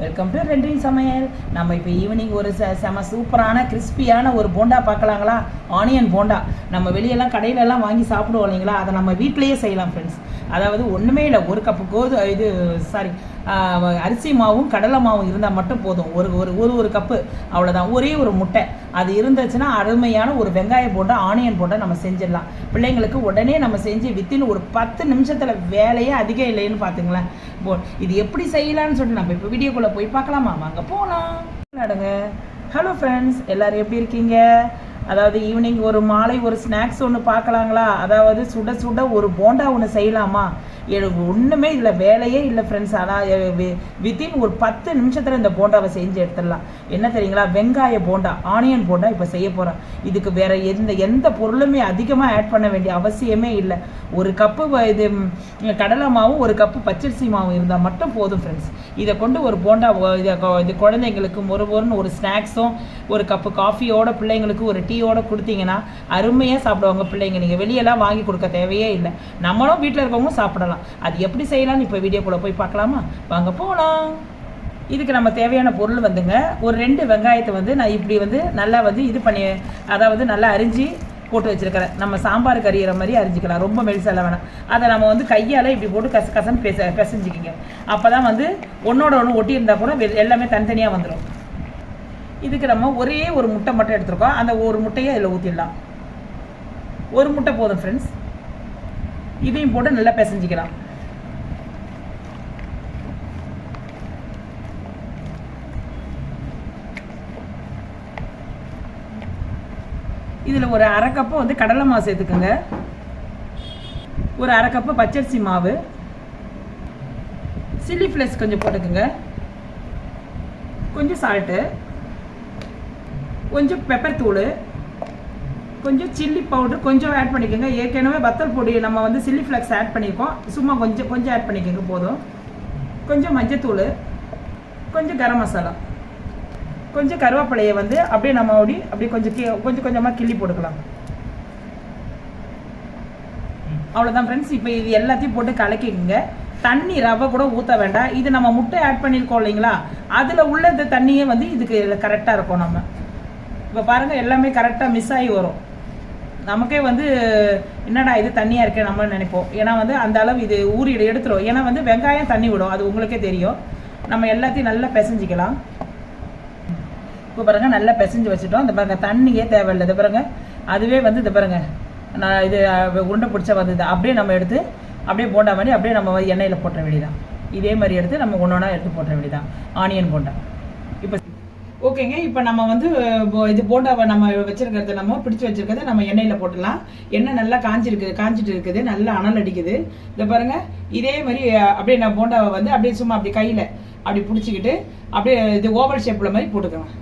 Welcome to ரெண்டின் சமையல் நம்ம இப்போ ஈவினிங் ஒரு செ செம சூப்பரான கிறிஸ்பியான ஒரு போண்டா பார்க்கலாங்களா? ஆனியன் போண்டா. நம்ம வெளியெல்லாம் கடையில எல்லாம் வாங்கி சாப்பிடுவோம் இல்லைங்களா? அதை நம்ம வீட்டிலேயே செய்யலாம் ஃப்ரெண்ட்ஸ் அதாவது ஒன்றுமே இல்லை. ஒரு கப்பு கோது இது சாரி அரிசி மாவும் கடலை மாவும் இருந்தால் மட்டும் போதும். ஒரு ஒரு ஒரு ஒரு கப்பு அவ்வளோதான் ஒரே ஒரு முட்டை. அது இருந்துச்சுன்னா அருமையான ஒரு வெங்காயம் போண்டா ஆனியன் போண்டா நம்ம செஞ்சிடலாம். பிள்ளைங்களுக்கு உடனே நம்ம செஞ்சு வித்தின் ஒரு பத்து நிமிஷத்தில் வேலையே அதிகம் இல்லைன்னு பார்த்துங்களேன் போ இது எப்படி செய்யலாம்னு சொல்லிட்டு நம்ம இப்போ வீடியோக்குள்ளே போய் பார்க்கலாமா? வாங்க போகலாம் நடங்க ஹலோ ஃப்ரெண்ட்ஸ் எல்லோரும் எப்படி இருக்கீங்க? அதாவது ஈவினிங் ஒரு மாலை ஒரு ஸ்நாக்ஸ் ஒன்று பார்க்கலாங்களா? அதாவது சுட சுட ஒரு போண்டா ஒன்று செய்யலாமா? எனக்கு ஒன்றுமே இதில் வேலையே இல்லை ஃப்ரெண்ட்ஸ் ஆனால் வித்தின் ஒரு பத்து நிமிஷத்தில் இந்த போண்டாவை செஞ்சு எடுத்துடலாம். என்ன தெரியுங்களா? வெங்காய போண்டா ஆனியன் போண்டா இப்போ செய்ய போகிறோம் இதுக்கு வேற எந்த எந்த பொருளுமே அதிகமாக ஆட் பண்ண வேண்டிய அவசியமே இல்லை. ஒரு கப்பு இது கடலை மாவும் ஒரு கப்பு பச்சரிசி மாவும் இருந்தால் மட்டும் போதும் ஃப்ரெண்ட்ஸ் இதை கொண்டு ஒரு போண்டா இதை இது குழந்தைங்களுக்கு ஒரு ஒருன்னு ஒரு ஸ்நாக்ஸும் ஒரு கப்பு காஃபியோட பிள்ளைங்களுக்கு ஒரு டீ டீயோட கொடுத்தீங்கன்னா அருமையாக சாப்பிடுவாங்க பிள்ளைங்க. நீங்கள் வெளியெல்லாம் வாங்கி கொடுக்க தேவையே இல்லை. நம்மளும் வீட்டில் இருக்கவங்களும் சாப்பிடலாம். அது எப்படி செய்யலாம்னு இப்போ வீடியோக்குள்ளே போய் பார்க்கலாமா? வாங்க போகலாம் இதுக்கு நம்ம தேவையான பொருள் வந்துங்க ஒரு ரெண்டு வெங்காயத்தை வந்து நான் இப்படி வந்து நல்லா வந்து இது பண்ணி அதாவது நல்லா அரிஞ்சு போட்டு வச்சிருக்கிறேன். நம்ம சாம்பார் கறியிற மாதிரி அரிஞ்சிக்கலாம். ரொம்ப மெலிசெல்லாம் வேணாம். அதை நம்ம வந்து கையால் இப்படி போட்டு கச கசன்னு பெச பெசஞ்சிக்கிங்க. அப்போ தான் வந்து ஒன்றோட ஒன்று ஒட்டி இருந்தால் கூட வெ- எல்லாமே தனித்தனியாக வந்துடும் இதுக்கு நம்ம ஒரே ஒரு முட்டை மட்டும் எடுத்துருக்கோம். அந்த ஒரு முட்டையை இதில் ஊற்றிடலாம் ஒரு முட்டை போதும் ஃப்ரெண்ட்ஸ் இதையும் போட்டு நல்லா பிசைஞ்சிக்கலாம். இதில் ஒரு அரை கப்பு வந்து கடலை மாவு சேர்த்துக்குங்க. ஒரு அரை கப்பு பச்சரிசி மாவு. சில்லி ஃப்ளேக்ஸ் கொஞ்சம் போட்டுக்கோங்க. கொஞ்சம் சால்ட்டு கொஞ்சம் பெப்பர் தூள் கொஞ்சம் சில்லி பவுடர் கொஞ்சம் ஆட் பண்ணிக்கோங்க. ஏற்கனவே வத்தல் பொடி நம்ம வந்து சில்லி ஃப்ளக்ஸ் ஆட் பண்ணியிருக்கோம் சும்மா கொஞ்சம் கொஞ்சம் ஆட் பண்ணிக்கோங்க போதும். கொஞ்சம் மஞ்சத்தூள் கொஞ்சம் கரம் மசாலா. கொஞ்சம் கருவேப்பிலையை வந்து அப்படியே நம்ம அப்படி அப்படியே கொஞ்சம் கி கொஞ்சம் கொஞ்சமாக கிள்ளி போட்டுக்கலாம். அவ்வளோதான் ஃப்ரெண்ட்ஸ் இப்போ இது எல்லாத்தையும் போட்டு கலக்கிக்கோங்க. தண்ணி ரவை கூட ஊற்ற வேண்டாம். இது நம்ம முட்டை ஆட் பண்ணியிருக்கோம் இல்லைங்களா? அதில் உள்ள இந்த தண்ணியே வந்து இதுக்கு கரெக்டாக இருக்கும் நம்ம. இப்போ பாருங்கள் எல்லாமே கரெக்டாக மிஸ் ஆகி வரும். நமக்கே வந்து என்னடா இது தண்ணியாக இருக்கே நம்ம நினைப்போம். ஏன்னா வந்து அந்த அளவு இது ஊறி எடுத்துரும். ஏன்னா வந்து வெங்காயம் தண்ணி விடும். அது உங்களுக்கே தெரியும். நம்ம எல்லாத்தையும் நல்லா பிசைஞ்சிக்கலாம். இப்போ பாருங்க நல்லா பிசைஞ்சு வச்சுட்டோம். இந்த பாருங்க தண்ணியே தேவையில்லை. இது பாருங்க அதுவே வந்து இது பாருங்க நான் இது உருண்டை பிடிச்ச வந்தது. அப்படியே நம்ம எடுத்து அப்படியே போண்டா மாதிரி அப்படியே நம்ம வந்து எண்ணெயில் போட்டுற வேண்டியதான் இதே மாதிரி எடுத்து நம்ம ஒன்று ஒன்றா எடுத்து போட்டுற வேண்டியதான் ஆனியன் போண்டா. இப்போ ஓகேங்க இப்போ நம்ம வந்து இது போண்டாவை நம்ம வச்சிருக்கிறத நம்ம பிடிச்சி வச்சிருக்கிறத நம்ம எண்ணெயில் போட்டுடலாம். எண்ணெய் நல்லா காஞ்சிருக்கு காஞ்சிட்டு இருக்குது நல்லா அனல் அடிக்குது. இதை பாருங்க இதே மாதிரி அப்படியே நான் போண்டாவை வந்து அப்படியே சும்மா அப்படி கையில் அப்படி பிடிச்சிக்கிட்டு அப்படியே இது ஓவல் ஷேப்பில் மாதிரி போட்டுக்கலாம்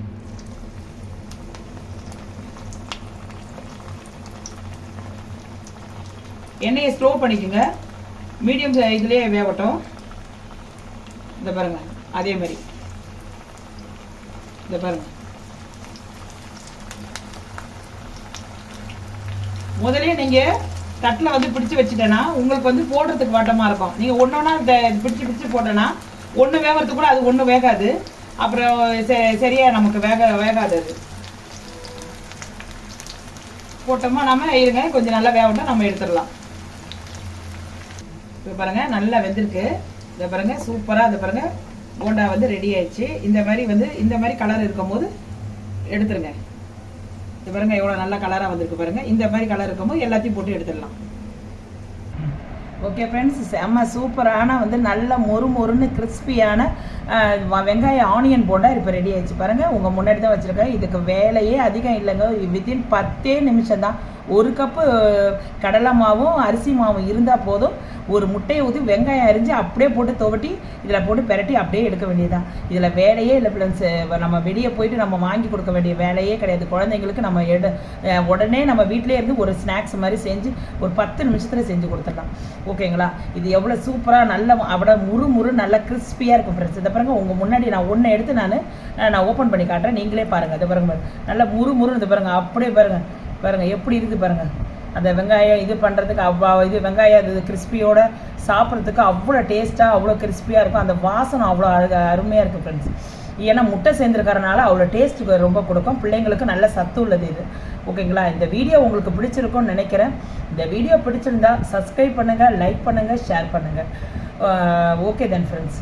எண்ணெயை ஸ்லோ பண்ணிக்கோங்க. மீடியம் இதுலேயே வேகட்டும். இந்த பாருங்க அதே மாதிரி. இந்த பாருங்க. முதலே நீங்க தட்டில் வந்து பிடிச்சு வச்சுட்டேன்னா உங்களுக்கு வந்து போடுறதுக்கு வட்டமா இருக்கும். நீங்க ஒன்னொன்னா பிடிச்சு பிடிச்சு போட்டேன்னா ஒன்று வேகிறதுக்கு கூட அது ஒன்று வேகாது. அப்புறம் செ- சரியா நமக்கு வேக வேகாது அது. போட்டோமா நம்ம இருங்க கொஞ்சம் நல்லா வேகட்டும் நம்ம எடுத்துடலாம். இப்போ பாருங்க நல்லா வெந்திருக்கு. இதை பாருங்க சூப்பராக இதை பாருங்க. போண்டா வந்து ரெடி ஆயிடுச்சு. இந்த மாதிரி வந்து இந்த மாதிரி கலர் இருக்கும்போது எடுத்துருங்க. இது பாருங்க எவ்வளோ நல்ல கலராக வந்திருக்கு பாருங்க. இந்த மாதிரி கலர் இருக்கும்போது எல்லாத்தையும் போட்டு எடுத்துடலாம். ஓகே ஃப்ரெண்ட்ஸ் செம்ம சூப்பரான வந்து நல்ல மொறு மொறுன்னு கிறிஸ்பியான வெங்காய ஆனியன் போண்டா இப்போ ரெடி ஆயிடுச்சு பாருங்கள் உங்கள் முன்னாடி தான் வச்சுருக்கேன். இதுக்கு வேலையே அதிகம் இல்லைங்க. வித்தின் பத்தே நிமிஷம் தான் ஒரு கப்பு கடலை மாவும் அரிசி மாவும் இருந்தால் போதும். ஒரு முட்டையை ஊற்றி வெங்காயம் அரிஞ்சு அப்படியே போட்டு துவட்டி இதில் போட்டு பெரட்டி அப்படியே எடுக்க வேண்டியதுதான். இதில் வேலையே இல்லை ஃப்ரெண்ட்ஸ் நம்ம வெளியே போயிட்டு நம்ம வாங்கி கொடுக்க வேண்டிய வேலையே கிடையாது. குழந்தைங்களுக்கு நம்ம எடு உடனே நம்ம வீட்டிலே இருந்து ஒரு ஸ்நாக்ஸ் மாதிரி செஞ்சு ஒரு பத்து நிமிஷத்தில் செஞ்சு கொடுத்துடலாம். ஓகேங்களா? இது எவ்வளோ சூப்பராக நல்ல அவட முறு முறு நல்லா கிறிஸ்பியாக இருக்கும் ஃப்ரெண்ட்ஸ் இதை பாருங்கள் உங்கள் முன்னாடி நான் ஒன்று எடுத்து நான் நான் ஓப்பன் பண்ணி காட்டுறேன். நீங்களே பாருங்கள் இதை பாருங்க நல்லா முறு முறு இது பாருங்கள் அப்படியே பாருங்கள் பாருங்கள் எப்படி இருக்குது பாருங்கள் அந்த வெங்காயம் இது பண்ணுறதுக்கு அவ்வளோ இது வெங்காயம் இது கிறிஸ்பியோட சாப்பிட்றதுக்கு அவ்வளோ டேஸ்ட்டாக அவ்வளோ கிறிஸ்பியாக இருக்கும். அந்த வாசனை அவ்வளோ அழகா அருமையாக இருக்குது ஃப்ரெண்ட்ஸ் ஏன்னா முட்டை சேர்ந்துருக்கறனால அவ்வளோ டேஸ்ட்டுக்கு ரொம்ப கொடுக்கும். பிள்ளைங்களுக்கு நல்ல சத்து உள்ளது இது. ஓகேங்களா இந்த வீடியோ உங்களுக்கு பிடிச்சிருக்கும்னு நினைக்கிறேன். இந்த வீடியோ பிடிச்சிருந்தா சப்ஸ்கிரைப் பண்ணுங்கள் லைக் பண்ணுங்கள் ஷேர் பண்ணுங்கள் ஓகே தென் ஃப்ரெண்ட்ஸ்